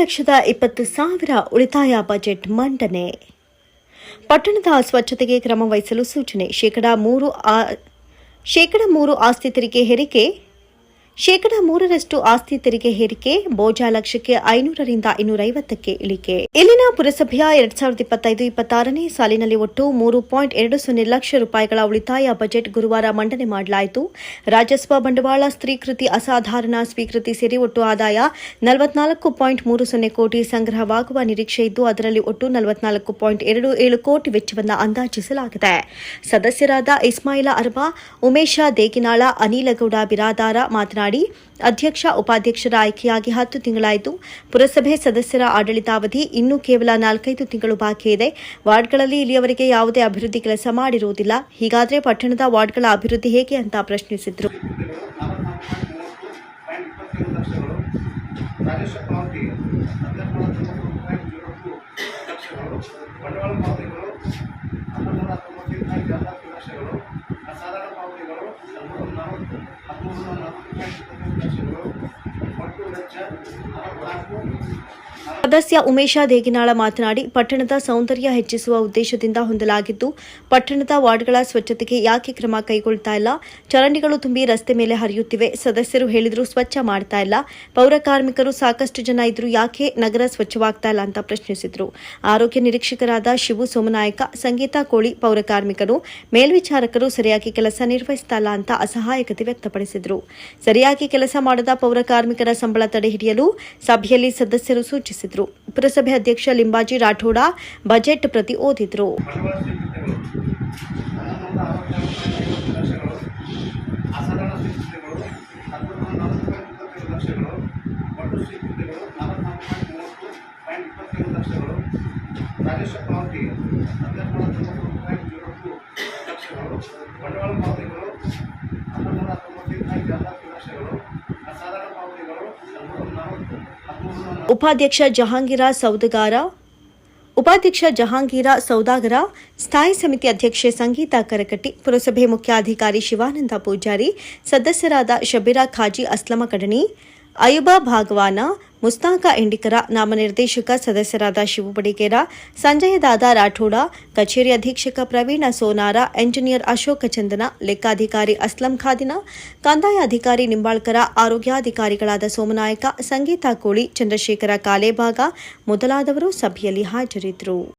ಲಕ್ಷದ ಇಪ್ಪತ್ತು ಸಾವಿರ ಉಳಿತಾಯ ಬಜೆಟ್ ಮಂಡನೆ. ಪಟ್ಟಣದ ಸ್ವಚ್ಛತೆಗೆ ಕ್ರಮ ವಹಿಸಲು ಸೂಚನೆ. ಶೇಕಡಾ ಮೂರು ಶೇಕಡಾ ಮೂರು ಆಸ್ತಿ ತೆರಿಗೆ ಹೇರಿಕೆ ಶೇಕಡಾ ಮೂರರಷ್ಟು ಆಸ್ತಿ ತೆರಿಗೆ ಹೇರಿಕೆ, ಬೋಜಾ ಲಕ್ಷಕ್ಕೆ ಐನೂರರಿಂದ ಇನ್ನೂರೈವತ್ತಕ್ಕೆ ಇಳಿಕೆ. ಇಲ್ಲಿನ ಪುರಸಭೆಯ ಎರಡ್ ಸಾವಿರದ ಇಪ್ಪತ್ತೈದು, ಇಪ್ಪತ್ತಾರನೇ ಸಾಲಿನಲ್ಲಿ ಒಟ್ಟು ಮೂರು ಪಾಯಿಂಟ್ ಎರಡು ಸೊನ್ನೆ ಲಕ್ಷ ರೂಪಾಯಿಗಳ ಉಳಿತಾಯ ಬಜೆಟ್ ಗುರುವಾರ ಮಂಡನೆ ಮಾಡಲಾಯಿತು. ರಾಜಸ್ವ ಬಂಡವಾಳ ಸ್ತ್ರೀಕೃತಿ ಅಸಾಧಾರಣ, ಸ್ವೀಕೃತಿ ಸೇರಿ ಒಟ್ಟು ಆದಾಯ ನಲವತ್ನಾಲ್ಕು ಪಾಯಿಂಟ್ ಮೂರು ಸೊನ್ನೆ ಕೋಟಿ ಸಂಗ್ರಹವಾಗುವ ನಿರೀಕ್ಷೆ ಇದ್ದು, ಅದರಲ್ಲಿ ಒಟ್ಟು ನಲವತ್ನಾಲ್ಕು ಪಾಯಿಂಟ್ ಎರಡು ಏಳು ಕೋಟಿ ವೆಚ್ಚವನ್ನು ಅಂದಾಜಿಸಲಾಗಿದೆ. ಸದಸ್ಯರಾದ ಇಸ್ಮಾಯಿಲ ಅರ್ಬಾ, ಉಮೇಶ ದೇಗಿನಾಳ, ಅನಿಲಗೌಡ ಬಿರಾದಾರ ಮಾತನಾಡಿ ಅಧ್ಯಕ್ಷ ಉಪಾಧ್ಯಕ್ಷರ ಆಯ್ಕೆಯಾಗಿ ಹತ್ತು ತಿಂಗಳಾಯಿತು ಪುರಸಭೆ ಸದಸ್ಯರ ಆಡಳಿತಾವಧಿ ಇನ್ನೂ ಕೇವಲ ನಾಲ್ಕೈದು ತಿಂಗಳು ಬಾಕಿ ಇದೆ ವಾರ್ಡ್ಗಳಲ್ಲಿ ಇಲ್ಲಿಯವರೆಗೆ ಯಾವುದೇ ಅಭಿವೃದ್ಧಿ ಕೆಲಸ ಮಾಡಿರುವುದಿಲ್ಲ ಹೀಗಾದರೆ ಪಟ್ಟಣದ ವಾರ್ಡ್ಗಳ ಅಭಿವೃದ್ಧಿ ಹೇಗೆ ಅಂತ ಪ್ರಶ್ನಿಸಿದರು ಬಂಡವಾಳ ಮಾದರಿಗಳು ಹನ್ನೊಂದು ನೂರ ಹತ್ತೊಂಬತ್ತರಿಂದ ಪಾಯಿಂಟ್ ಹದಿಮೂರು ನಲವತ್ತು ಸದಸ್ಯ ಉಮೇಶ ದೇಗಿನಾಳ ಮಾತನಾಡಿ, ಪಟ್ಟಣದ ಸೌಂದರ್ಯ ಹೆಚ್ಚಿಸುವ ಉದ್ದೇಶದಿಂದ ಹೊಂದಲಾಗಿದ್ದು, ಪಟ್ಟಣದ ವಾರ್ಡ್ಗಳ ಸ್ವಚ್ಛತೆಗೆ ಯಾಕೆ ಕ್ರಮ ಕೈಗೊಳ್ತಾ ಇಲ್ಲ? ಚರಂಡಿಗಳು ತುಂಬಿ ರಸ್ತೆ ಮೇಲೆ ಹರಿಯುತ್ತಿವೆ, ಸದಸ್ಯರು ಹೇಳಿದ್ರು ಸ್ವಚ್ಛ ಮಾಡ್ತಾ ಇಲ್ಲ. ಪೌರ ಕಾರ್ಮಿಕರು ಸಾಕಷ್ಟು ಜನ ಇದ್ರು ಯಾಕೆ ನಗರ ಸ್ವಚ್ಛವಾಗ್ತಾ ಇಲ್ಲ ಅಂತ ಪ್ರಶ್ನಿಸಿದ್ರು. ಆರೋಗ್ಯ ನಿರೀಕ್ಷಕರಾದ ಶಿವು ಸೋಮನಾಯಕ, ಸಂಗೀತಾ ಕೋಳಿ ಪೌರ ಕಾರ್ಮಿಕರು, ಮೇಲ್ವಿಚಾರಕರು ಸರಿಯಾಗಿ ಕೆಲಸ ನಿರ್ವಹಿಸ್ತಾ ಇಲ್ಲ ಅಂತ ಅಸಹಾಯಕತೆ ವ್ಯಕ್ತಪಡಿಸಿದ್ರು. ಸರಿಯಾಗಿ ಕೆಲಸ ಮಾಡದ ಪೌರ ಕಾರ್ಮಿಕರ ಸಂಬಳ ತಡೆ ಹಿಡಿಯಲು ಸಭೆಯಲ್ಲಿ ಸದಸ್ಯರು ಸೂಚಿಸಿದ್ರು. ಪುರಸಭೆ ಅಧ್ಯಕ್ಷ ಲಿಂಬಾಜಿ ರಾಠೋಡ ಬಜೆಟ್ ಪ್ರತಿ ಓದಿದ್ರು ಬಂಡವಾಳ ಸ್ವೀಕೃತಿಗಳು ಹನ್ನೊಂದು ಅರವತ್ತೆರಡು ಪಾಯಿಂಟ್ ಐವತ್ತು ಲಕ್ಷಗಳು ಅಸಾಧಾರಣ ಸ್ವೀಕೃತಿಗಳು ಹದಿಮೂರು ನಲವತ್ತು ಪಾಯಿಂಟ್ ಇಪ್ಪತ್ತೇಳು ಲಕ್ಷಗಳು ಒಟ್ಟು ಸ್ವೀಕೃತಿಗಳು ನಲವತ್ನಾಲ್ಕು ಪಾಯಿಂಟ್ ಮೂವತ್ತು ಪಾಯಿಂಟ್ ಇಪ್ಪತ್ತೇಳು ಲಕ್ಷಗಳು ರಾಜಸ್ವ ಪಾವತಿ ಹದಿನೆಂಟು ಹತ್ತೊಂಬತ್ತು ಪಾಯಿಂಟ್ ಜೀರೋ ಟು ಲಕ್ಷಗಳು ಬಂಡವಾಳ ಪಾವತಿಗಳು ಹನ್ನೊಂದು ಹತ್ತೊಂಬತ್ತು ಪಾಯಿಂಟ್ ಎಂಬತ್ತು ಲಕ್ಷಗಳು ಉಪಾಧ್ಯಕ್ಷ ಜಹಾಂಗೀರ ಸೌದಗಾರ, ಉಪಾಧ್ಯಕ್ಷ ಜಹಾಂಗೀರ ಸೌದಾಗರ, ಸ್ಥಾಯಿ ಸಮಿತಿ ಅಧ್ಯಕ್ಷೆ ಸಂಗೀತಾ ಕರಕಟ್ಟಿ, ಪುರಸಭೆ ಮುಖ್ಯಾಧಿಕಾರಿ ಶಿವಾನಂದ ಪೂಜಾರಿ, ಸದಸ್ಯರಾದ ಶಬೀರಾ ಖಾಜಿ ಅಸ್ಲಮ ಕಡಣಿ ಅಯುಬಾ ಭಾಗವಾನ ಮುಸ್ತಾಕ ಇಂಡಿಕರ ನಾಮನಿರ್ದೇಶಕ ಸದಸ್ಯರಾದ ಶಿವು ಬಡಿಗೇರ ಸಂಜಯ ದಾದಾ ರಾಠೋಡ, ಕಚೇರಿ ಅಧೀಕ್ಷಕ ಪ್ರವೀಣ ಸೋನಾರ, ಎಂಜಿನಿಯರ್ ಅಶೋಕ ಚಂದನ, ಲೆಕ್ಕಾಧಿಕಾರಿ ಅಸ್ಲಂ ಖಾದಿನ, ಕಂದಾಯ ಅಧಿಕಾರಿ ನಿಂಬಾಳ್ಕರ, ಆರೋಗ್ಯಾಧಿಕಾರಿಗಳಾದ ಸೋಮನಾಯಕ, ಸಂಗೀತಾ ಕೋಳಿ, ಚಂದ್ರಶೇಖರ ಕಾಲೇಬಾಗ ಮೊದಲಾದವರು ಸಭೆಯಲ್ಲಿ ಹಾಜರಿದ್ದರು.